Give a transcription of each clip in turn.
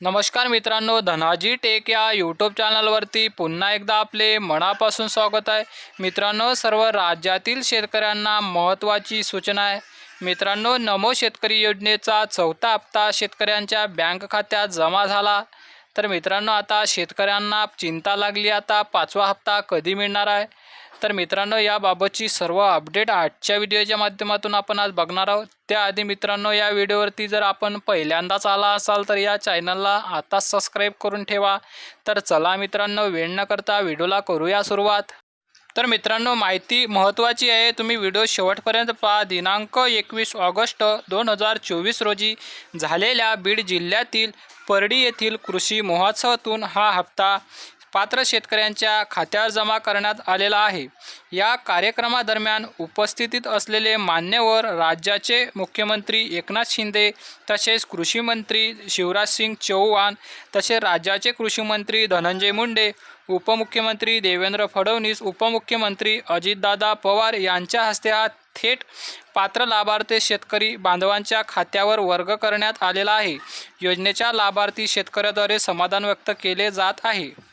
नमस्कार मित्रांनो धनाजी टेक या यूट्यूब चॅनलवरती पुन्हा एकदा आपले मनापासून स्वागत आहे. मित्रांनो सर्व राज्यातील शेतकऱ्यांना महत्त्वाची सूचना आहे. मित्रांनो नमो शेतकरी योजनेचा चौथा हप्ता शेतकऱ्यांच्या बँक खात्यात जमा झाला. तर मित्रांनो आता शेतकऱ्यांना चिंता लागली आता पाचवा हप्ता कधी मिळणार आहे? तर मित्रांनो याबाबतची सर्व अपडेट आजच्या व्हिडिओच्या माध्यमातून आपण आज बघणार आहोत. त्याआधी मित्रांनो या व्हिडिओवरती जर आपण पहिल्यांदाच आला असाल तर या चॅनलला आता सबस्क्राईब करून ठेवा. तर चला मित्रांनो वेळ न करता व्हिडिओला करूया सुरुवात. तर मित्रांनो माहिती महत्त्वाची आहे. तुम्ही व्हिडिओ शेवटपर्यंत पहा. दिनांक एकवीस ऑगस्ट दोन हजार चोवीस रोजी झालेल्या बीड जिल्ह्यातील परडी येथील कृषी महोत्सवातून हा हप्ता पात्र शेतकऱ्यांच्या खात्यावर जमा करण्यात आलेला आहे. या कार्यक्रमादरम्यान उपस्थितीत असलेले मान्यवर राज्याचे मुख्यमंत्री एकनाथ शिंदे तसेच कृषी मंत्री शिवराज सिंग चौहान तसेच राज्याचे कृषीमंत्री धनंजय मुंडे उपमुख्यमंत्री देवेंद्र फडणवीस उपमुख्यमंत्री अजितदादा पवार यांच्या हस्ते हा थेट पात्र लाभार्थी शेतकरी बांधवांच्या खात्यावर वर्ग करण्यात आलेला आहे. योजनेच्या लाभार्थी शेतकऱ्याद्वारे समाधान व्यक्त केले जात आहे.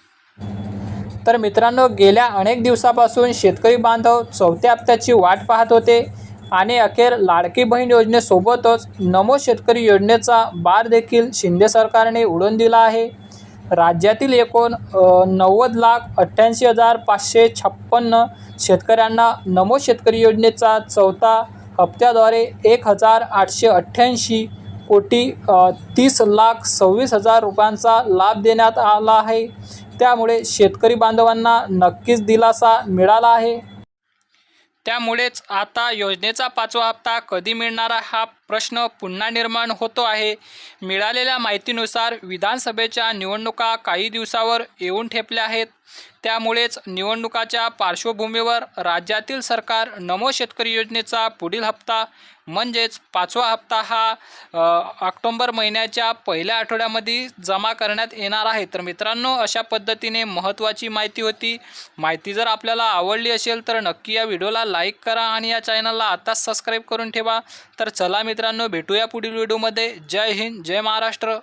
तर मित्रांनो गेल्या अनेक दिवसापासून शेतकरी बांधव चौथ्या हप्त्याची वाट पाहत होते आणि अखेर लाडकी बहीण योजनेसोबतच नमो शेतकरी योजनेचा बार देखील शिंदे सरकारने उडून दिला आहे. राज्यातील एकूण नव्वद लाख अठ्ठ्याऐंशी हजार पाचशे छप्पन्न शेतकऱ्यांना नमो शेतकरी योजनेचा चौथा हप्त्याद्वारे एक हजार आठशे अठ्ठ्याऐंशी कोटी तीस लाख सव्वीस हजार रुपयांचा लाभ देण्यात आला आहे. त्यामुळे शेतकरी बांधवांना नक्कीच दिलासा मिळाला आहे. त्यामुळेच आता योजनेचा पाचवा हप्ता कधी मिळणारा हा प्रश्न पुन्हा निर्माण होतो आहे. मिळालेल्या माहितीनुसार विधानसभेच्या निवडणुका काही दिवसावर येऊन ठेपल्या आहेत. त्यामुळेच निवडणुकाच्या पार्श्वभूमीवर राज्यातील सरकार नमो शेतकरी योजनेचा पुढील हप्ता म्हणजेच पाचवा हप्ता हा ऑक्टोंबर महिन्याच्या पहिल्या आठवड्यामध्ये जमा करण्यात येणार आहे. तर मित्रांनो अशा पद्धतीने महत्त्वाची माहिती होती. माहिती जर आपल्याला आवडली असेल तर नक्की या व्हिडिओला लाईक करा आणि या चॅनलला आताच सबस्क्राईब करून ठेवा. तर चला मित्रांनो भेटूया पुढील व्हिडिओमध्ये. जय हिंद जय महाराष्ट्र.